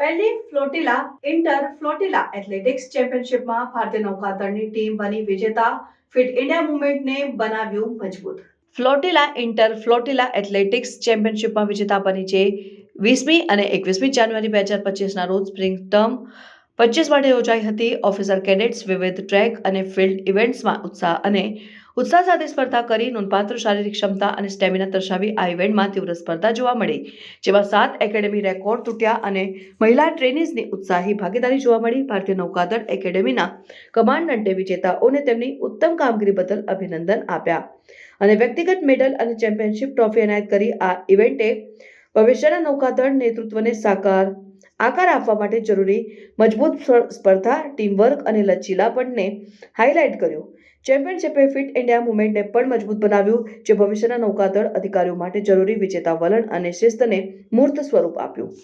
પહેલી ફ્લોટિલા, inter ફ્લોટિલા athletics ચેમ્પિયનશિપમાં ભારતીય નૌકાદળની team બની વિજેતા. ફિટ ઇન્ડિયા મુવમેન્ટને બનાવ્યું મજબૂત. ફ્લોટિલા, ઇન્ટર ફ્લોટિલા એથ્લેટિક્સ ચેમ્પિયનશિપમાં વિજેતા બની છે વીસમી અને એકવીસમી જાન્યુઆરી બે હજાર પચીસના રોજ સ્પ્રિંગ ટર્મ પચીસ માટે યોજાઈ હતી ઓફિસર કેડેટ્સ વિવિધ ટ્રેક અને ફિલ્ડ ઇવેન્ટ્સમાં ઉત્સાહ અને ઉત્સાહ સાથે સ્પર્ધા કરી. નોંધપાત્ર શારીરિક ક્ષમતા અને સ્ટેમિના દર્શાવી આ ઇવેન્ટમાં તીવ્ર સ્પર્ધા જોવા મળી, જેમાં સાત એકેડેમી રેકોર્ડ તૂટ્યા અને મહિલા ટ્રેનીઝની ઉત્સાહી ભાગીદારી જોવા મળી. ભારતીય નૌકાદળ એકેડેમીના કમાન્ડન્ટે વિજેતાઓને તેમની ઉત્તમ કામગીરી બદલ અભિનંદન આપ્યા અને વ્યક્તિગત મેડલ અને ચેમ્પિયનશિપ ટ્રોફી એનાયત કરી. આ ઇવેન્ટે ભવિષ્યના નૌકાદળ નેતૃત્વને સાકાર, આકાર આપવા માટે જરૂરી મજબૂત સ્પ- સ્પર્ધા, ટીમવર્ક અને લચીલાપણને હાઇલાઇટ કર્યું. ચેમ્પિયનશિપે ફિટ ઇન્ડિયા મુવમેન્ટને પણ મજબૂત બનાવ્યું, જે ભવિષ્યના નૌકાદળ અધિકારીઓ માટે જરૂરી વિજેતા વલણ અને શિસ્તને મૂર્ત સ્વરૂપ આપ્યું.